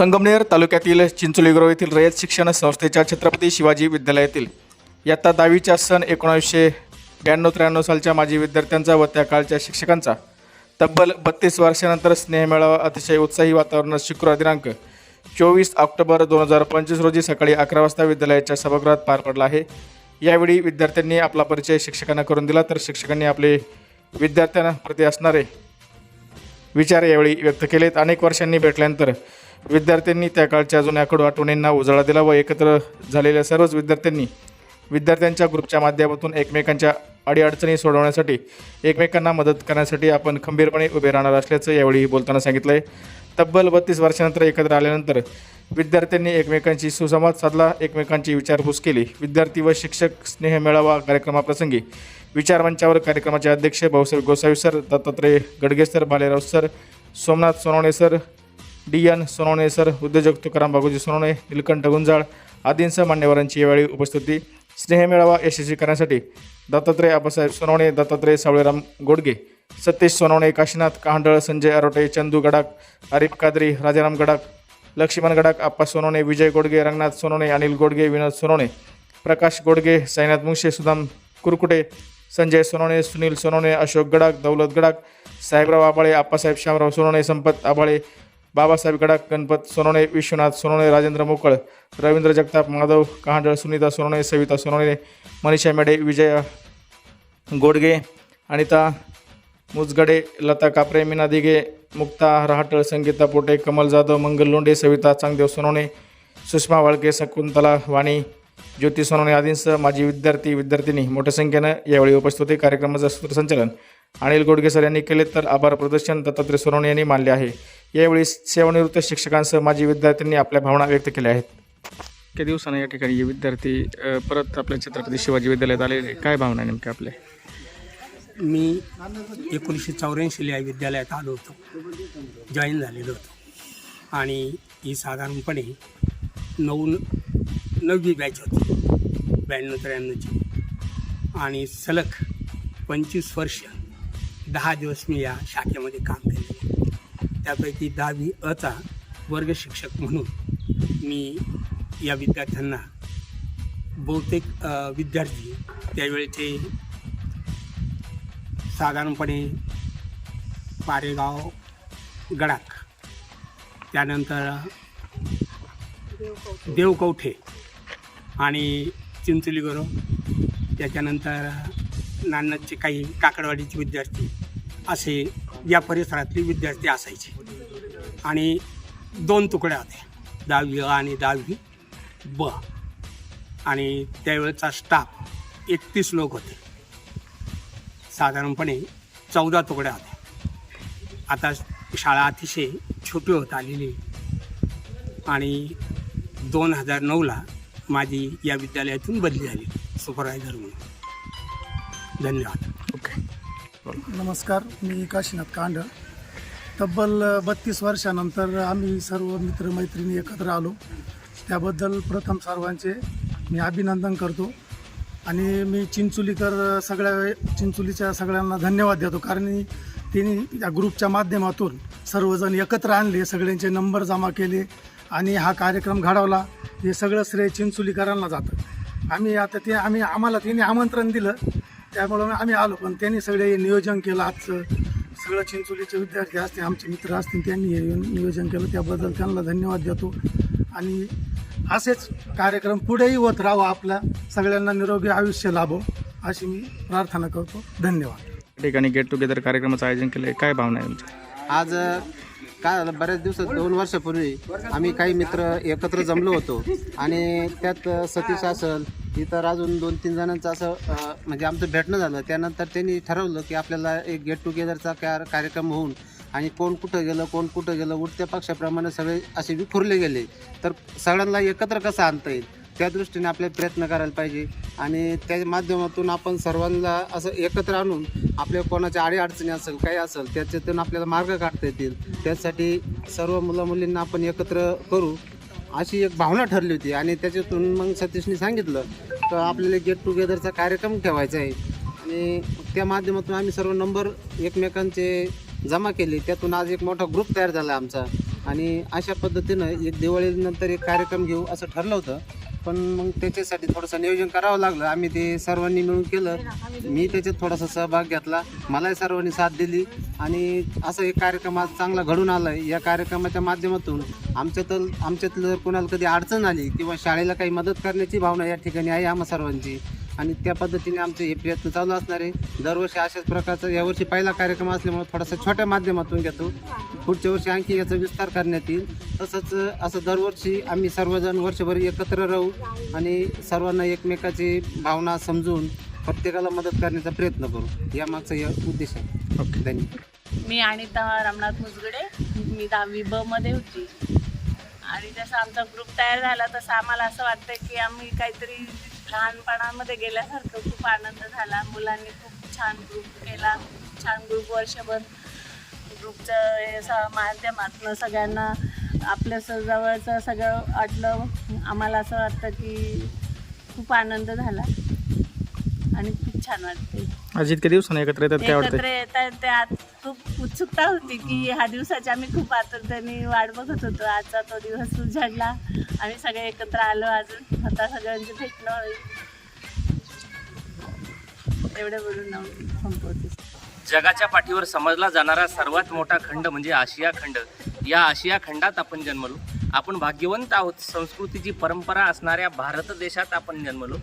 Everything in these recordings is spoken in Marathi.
संगमनेर तालुक्यातील चिंचोलीग्रो येथील रयत शिक्षण संस्थेच्या छत्रपती शिवाजी विद्यालयातील इयत्ता दहावीच्या सन एकोणीसशे ब्याण्णव त्र्याण्णव सालच्या माजी विद्यार्थ्यांचा व त्या काळच्या शिक्षकांचा तब्बल बत्तीस वर्षानंतर स्नेहमेळावा अतिशय उत्साही वातावरणात शुक्रवार दिनांक चोवीस ऑक्टोबर दोन हजार पंचवीस रोजी सकाळी अकरा वाजता विद्यालयाच्या सभागृहात पार पडला आहे. यावेळी विद्यार्थ्यांनी आपला परिचय शिक्षकांना करून दिला तर शिक्षकांनी आपले विद्यार्थ्यांप्रती असणारे विचार यावेळी व्यक्त केलेत. अनेक वर्षांनी भेटल्यानंतर विद्यार्थ्यांनी त्या काळच्या जुन्या कडू आठवणींना उजाळा दिला व एकत्र झालेल्या सर्वच विद्यार्थ्यांनी विद्यार्थ्यांच्या ग्रुपच्या माध्यमातून एकमेकांच्या अडीअडचणी सोडवण्यासाठी एकमेकांना मदत करण्यासाठी आपण खंबीरपणे उभे राहणार असल्याचं यावेळी बोलताना सांगितलं आहे तब्बल बत्तीस वर्षानंतर एकत्र आल्यानंतर विद्यार्थ्यांनी एकमेकांशी सुसंवाद साधला एकमेकांची विचारपूस केली. विद्यार्थी व शिक्षक स्नेह मेळावा कार्यक्रमाप्रसंगी विचारमंचावर कार्यक्रमाचे अध्यक्ष Bhausaheb Gosavi sir Dattatray Gadge sir Bhalerao sir Somnath Sonawane sir D N Sonawane sir उद्योजक तुकाराम बाबूजी सोनवणे निलकंठ गुंजाळ आदींसह मान्यवरांची यावेळी उपस्थिती. स्नेहमेळावा यशस्वी करण्यासाठी दत्तात्रय आबासाहेब सोनवणे दत्तात्रय सावळेराम गोडगे सतीश सोनवणे काशीनाथ कहांडळ संजय अरोटे चंदू गडाक आरिफ कादरी राजाराम गडाक लक्ष्मण गडाक आप्पा सोनवणे विजय गोडगे रंगनाथ सोनवणे अनिल गोडगे विनोद सोनवणे प्रकाश गोडगे साईनाथ मुंगशे सुदाम कुरकुटे संजय सोनवणे सुनील सोनवणे अशोक गडाक दौलत गडाक साहेबराव आबाळे आप्पासाहेब श्यामराव सोनवणे संपत आबाळे बाबासाहेब गडाख गणपत सोनवणे विश्वनाथ सोनवणे राजेंद्र मोकळ रवींद्र जगताप माधव कहांडळ सुनीता सोनवणे सविता सोनवणे मनीषा मेडे विजय गोडगे अनिता मुजगडे लता कापरे मीना दिघे मुक्ता रहाटळ संगीता पोटे कमल जाधव मंगल लोंडे सविता चांगदेव सोनवणे सुषमा वाळके शकुंतला वाणी ज्योती सोनवणे आदींसह माजी विद्यार्थी विद्यार्थिनी मोठ्या संख्येनं यावेळी उपस्थित होते. कार्यक्रमाचं सूत्रसंचालन अनिल गोडगे सर यांनी केले तर आभार प्रदर्शन दत्तात्रय सोनवणे यांनी मानले आहे. यावेळी सेवानिवृत्त शिक्षकांसह माजी विद्यार्थ्यांनी आपल्या भावना व्यक्त केल्या आहेत. काही दिवसानं या ठिकाणी हे विद्यार्थी अ, परत आपल्या छत्रपती शिवाजी विद्यालयात आलेले काय भावना नेमक्या आपल्या? मी एकोणीसशे चौऱ्याऐंशीला या विद्यालयात आलो होतो. जॉईन झालेलो होतो. आणि ही साधारणपणे नऊ नववी बॅच होती. ब्याण्णव त्र्याण्णवची आणि सलग पंचवीस वर्ष दहा दिवस मी या शाखेमध्ये काम केले. त्यापैकी दहावी अचा वर्ग शिक्षक म्हणून मी या विद्यार्थ्यांना बहुतेक विद्यार्थी त्यावेळेचे साधारणपणे पारेगाव गडाक त्यानंतर देवकवठे आणि चिंचुलीगुरू त्याच्यानंतर नान्नजचे काही काकडवाडीचे विद्यार्थी असे या परिसरातली विद्यार्थी असायचे. आणि दोन तुकड्या होत्या दहावी अ आणि दहावी ब. आणि त्यावेळेचा स्टाफ एकतीस लोक होते. साधारणपणे चौदा तुकड्या होत्या आता शाळा अतिशय छोटी होत आलेली आणि दोन हजार नऊला माझी या विद्यालयातून बदली झाली. सुपरवायझर म्हणून. धन्यवाद. नमस्कार मी काशीनाथ कांड तब्बल बत्तीस वर्षानंतर आम्ही सर्व मित्रमैत्रिणी एकत्र आलो. त्याबद्दल प्रथम सर्वांचे मी अभिनंदन करतो. आणि मी चिंचोलीकर सगळ्या चिंचोलीच्या सगळ्यांना धन्यवाद देतो. कारण त्यांनी या ग्रुपच्या माध्यमातून सर्वजण एकत्र आणले सगळ्यांचे नंबर जमा केले आणि हा कार्यक्रम घडवला. हे सगळं श्रेय चिंचोलीकरांना जातं. आम्ही आता ते आम्ही आम्हाला त्यांनी आमंत्रण दिलं. त्यामुळं आम्ही आलो. पण त्यांनी सगळे नियोजन केलं. आजचं सगळं चिंचोलीचे विद्यार्थी असतील आमचे मित्र असतील त्यांनी हे नियोजन केलं. त्याबद्दल त्यांना धन्यवाद देतो. आणि असेच कार्यक्रम पुढेही होत राहावं आपल्या सगळ्यांना निरोगी आयुष्य लाभो अशी मी प्रार्थना करतो. धन्यवाद. या ठिकाणी गेट टुगेदर कार्यक्रमाचं आयोजन केलं आहे काय भावना आहे तुमची? आज काय झालं बऱ्याच दिवसात दोन वर्षापूर्वी आम्ही काही मित्र एकत्र जमलो होतो. आणि त्यात सतीश असल इतर अजून दोन तीन जणांचं असं म्हणजे आमचं भेटणं झालं. त्यानंतर त्यांनी ठरवलं की आपल्याला एक गेट टुगेदरचा कार्यक्रम होऊन आणि कोण कुठं गेलं कोण कुठं गेलं उठत्या पक्षाप्रमाणे सगळे असे विखुरले गेले. तर सगळ्यांना एकत्र कसं आणता येईल? त्या दृष्टीने आपल्याला प्रयत्न करायला पाहिजे. आणि त्या माध्यमातून आपण सर्वांना असं एकत्र आणून आपल्या कोणाच्या अडीअडचणी असेल काही असेल त्याच्यातून आपल्याला मार्ग काढता येतील. त्यासाठी सर्व मुलं मुलींना आपण एकत्र करू. अशी एक भावना ठरली होती. आणि त्याच्यातून मग सतीशने सांगितलं तर आपल्याला गेट टुगेदरचा कार्यक्रम ठेवायचा आहे. आणि त्या माध्यमातून आम्ही सर्व नंबर एकमेकांचे जमा केले. त्यातून आज एक मोठा ग्रुप तयार झाला आमचा. आणि अशा पद्धतीनं एक दिवाळीनंतर एक कार्यक्रम घेऊ असं ठरलं होतं. पण मग त्याच्यासाठी थोडंसं नियोजन करावं लागलं. आम्ही ते सर्वांनी मिळून केलं. मी त्याच्यात थोडासा सहभाग घेतला. मलाही सर्वांनी साथ दिली. आणि असं एक कार्यक्रम आज चांगला घडून आला आहे या कार्यक्रमाच्या माध्यमातून आमच्यातल आमच्यातलं कोणाला कधी अडचण आली किंवा शाळेला काही मदत करण्याची भावना या ठिकाणी आहे आम्हा सर्वांची आणि त्या पद्धतीने आमचे हे प्रयत्न चालू असणार आहे. दरवर्षी अशाच प्रकारचा यावर्षी पहिला कार्यक्रम असल्यामुळे थोडासा छोट्या माध्यमातून घेतो. पुढच्या वर्षी आणखी याचा विस्तार करण्यात येईल. तसंच असं दरवर्षी आम्ही सर्वजण वर्षभर एकत्र राहू आणि सर्वांना एकमेकाची भावना समजून प्रत्येकाला मदत करण्याचा प्रयत्न करू. यामागचा या उद्देश आहे. ओके. धन्यवाद. मी अनिता रामनाथ मुजगडे. मी दहावी ब मध्ये होती. आणि जसं आमचा ग्रुप तयार झाला तसं आम्हाला असं वाटतं की आम्ही काहीतरी लहानपणामध्ये गेल्यासारखं खूप आनंद झाला. मुलांनी खूप छान ग्रुप केला. छान ग्रुप वर्षभर ग्रुपचं माध्यमातून सगळ्यांना आपल्या जवळचं सगळं वाटलं. आम्हाला असं वाटतं की खूप आनंद झाला. आणि खूप छान वाटते आज इतक्या दिवसांनी एकत्र येतात काय वाटतं एकत्र येतात त्यात खूप उत्सुकता होती की ह्या दिवसाची आम्ही खूप आतुरतेने वाट बघत होतो. आजचा तो दिवस उजाडला. आम्ही सगळे एकत्र आलो. अजून आता सगळ्यांची भेटणं होईल. एवढं बोलून संपवते. जगाच्या पाठीवर समजला जाणारा सर्वात मोठा खंड म्हणजे आशिया खंड. या आशिया खंडात आपण जन्मलो. आपण भाग्यवंत आहोत. संस्कृतीची परंपरा असणाऱ्या भारत देशात आपण जन्मलो.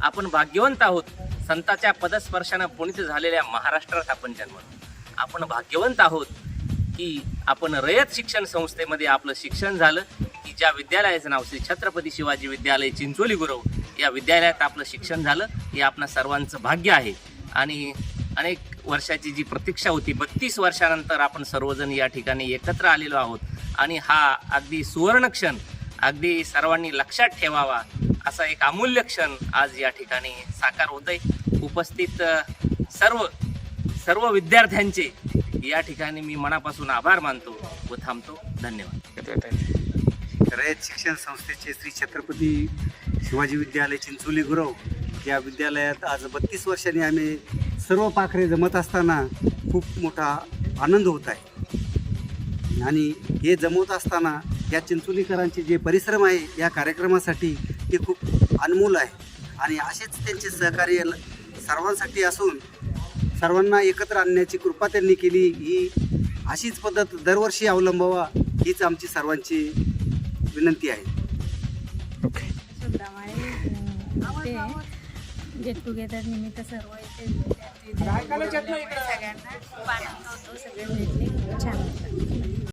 आपण भाग्यवंत आहोत. संताच्या पदस्पर्शानं पुणित झालेल्या महाराष्ट्रात आपण जन्मलो. आपण भाग्यवंत आहोत की आपण रयत शिक्षण संस्थेमध्ये आपलं शिक्षण झालं की ज्या विद्यालयाचं नाव श्री छत्रपती शिवाजी विद्यालय चिंचोली गुरव या विद्यालयात आपलं शिक्षण झालं. हे आपणा सर्वांचं भाग्य आहे. आणि अनेक वर्षाची जी प्रतीक्षा होती बत्तीस वर्षानंतर आपण सर्वजण या ठिकाणी एकत्र आलेलो आहोत. आणि हा अगदी सुवर्ण क्षण अगदी सर्वांनी लक्षात ठेवावा असा एक अमूल्य क्षण आज या ठिकाणी साकार होत आहे उपस्थित सर्व सर्व विद्यार्थ्यांचे या ठिकाणी मी मनापासून आभार मानतो व थांबतो. धन्यवाद. रयत शिक्षण संस्थेचे श्री छत्रपती शिवाजी विद्यालय चिंचोली गुरव या विद्यालयात आज बत्तीस वर्षांनी आम्ही सर्व पाखरे जमत असताना खूप मोठा आनंद होत आहे. आणि हे जमवत असताना या चिंचोलीकरांचे जे परिश्रम आहे या कार्यक्रमासाठी ते खूप अनमोल आहे. आणि असेच त्यांचे सहकार्य सर्वांसाठी असून सर्वांना एकत्र आणण्याची कृपा त्यांनी केली. ही अशीच पद्धत दरवर्षी अवलंबावा हीच आमची सर्वांची विनंती आहे. ओके गेट टुगेदर निमित्त सर्व इथे सगळ्यांना खूप आनंद होतो सगळे भेटले छान.